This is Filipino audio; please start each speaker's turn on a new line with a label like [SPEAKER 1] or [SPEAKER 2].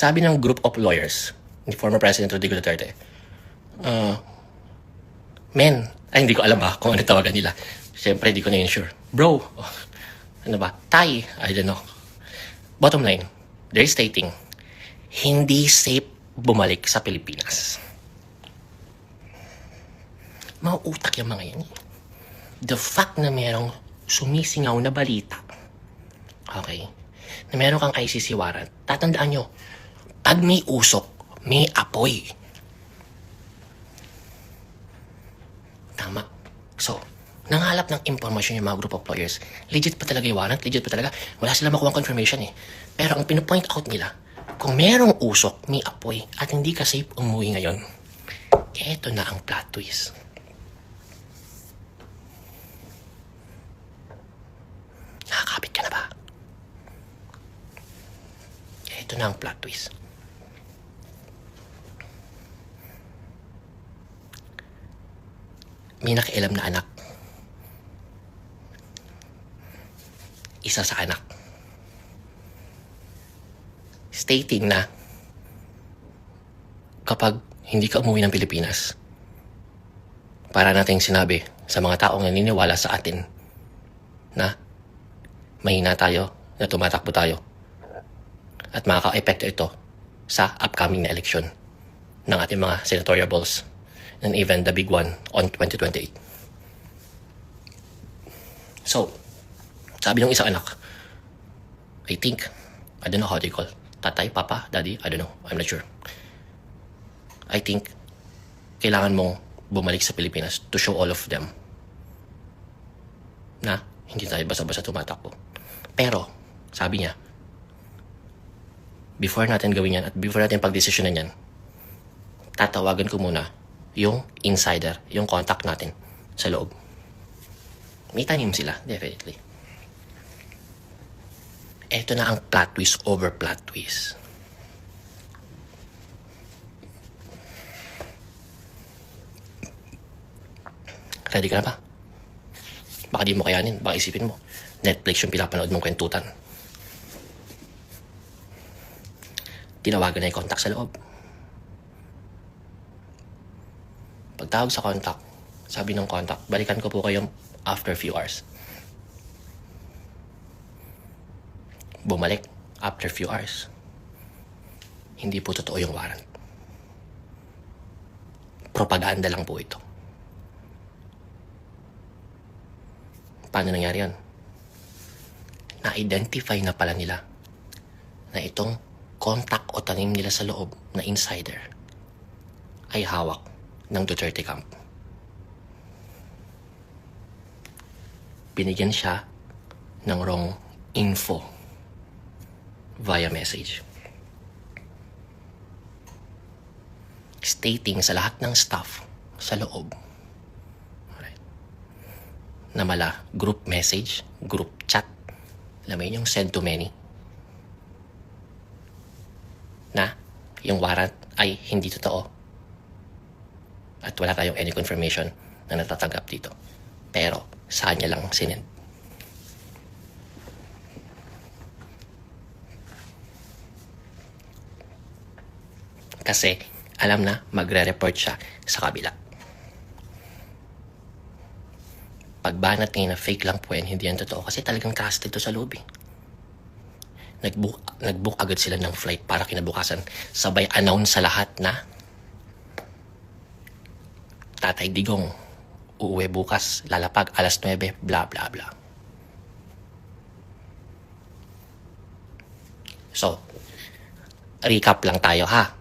[SPEAKER 1] Sabi ng group of lawyers, ni former President Rodrigo Duterte, uh, men, ay hindi ko alam ha kung ano tawagan nila. Siyempre, hindi ko na sure. Bro, oh, ano ba? Tay, I don't know. Bottom line, they're stating, hindi safe bumalik sa Pilipinas. Mga utak yung mga yan. eh. The fact na merong sumisingaw na balita, okay, na meron kang ICC warrant, tatandaan nyo, pag may usok, may apoy. Tama. So, nangalap ng impormasyon yung mga group of lawyers. Legit pa talaga yung warrant, legit pa talaga. Wala sila makuha confirmation eh. Pero ang pinopoint out nila, kung merong usok, may apoy, at hindi ka safe umuwi ngayon, eto na ang plot twist. Nakakapit ka na ba? Ito na ang plot twist. May nakialam na anak. Isa sa anak. Stating na kapag hindi ka umuwi ng Pilipinas, para nating sinabi sa mga taong naniniwala sa atin na mahina tayo, na tumatakbo tayo. At makaka-epekto ito sa upcoming na eleksyon ng ating mga senatorial balls and even the big one on 2028. So, sabi ng isang anak, I think, I don't know how they call, tatay, papa, daddy, I don't know, I'm not sure. I think, kailangan mong bumalik sa Pilipinas to show all of them na hindi tayo basta-basta tumatakbo. Pero, sabi niya, before natin gawin yan at before natin pagdesisyonan yan, tatawagan ko muna yung insider, yung contact natin sa loob. May tanim sila, definitely. Ito na ang plot twist over plot twist. Ready ka na ba? Baka di mo kayanin, baka isipin mo. Netflix yung pinapanood mong kwentutan. Tinawagan na yung contact sa loob. Pagtawag sa contact, sabi ng contact, balikan ko po kayo after few hours. Bumalik after few hours. Hindi po totoo yung warrant. Propaganda lang po ito. Paano nangyari yun? Na-identify na pala nila na itong contact o tanim nila sa loob na insider ay hawak ng Duterte Camp. Binigyan siya ng wrong info via message. Stating sa lahat ng staff sa loob Alright. na mala group message, group chat, alam mo yun yung send to many, na yung warrant ay hindi totoo at wala tayong any confirmation na natatanggap dito. Pero, sa kanya lang sinend. Kasi, alam na magre-report siya sa kabila. Pagbanat ngayon na fake lang po yan, hindi yan totoo. Kasi talagang trusted to sa loob eh. Nag-book, nag-book agad sila ng flight para kinabukasan. Sabay announce sa lahat na Tatay Digong, uuwi bukas, lalapag alas 9, bla bla bla. So, recap lang tayo ha.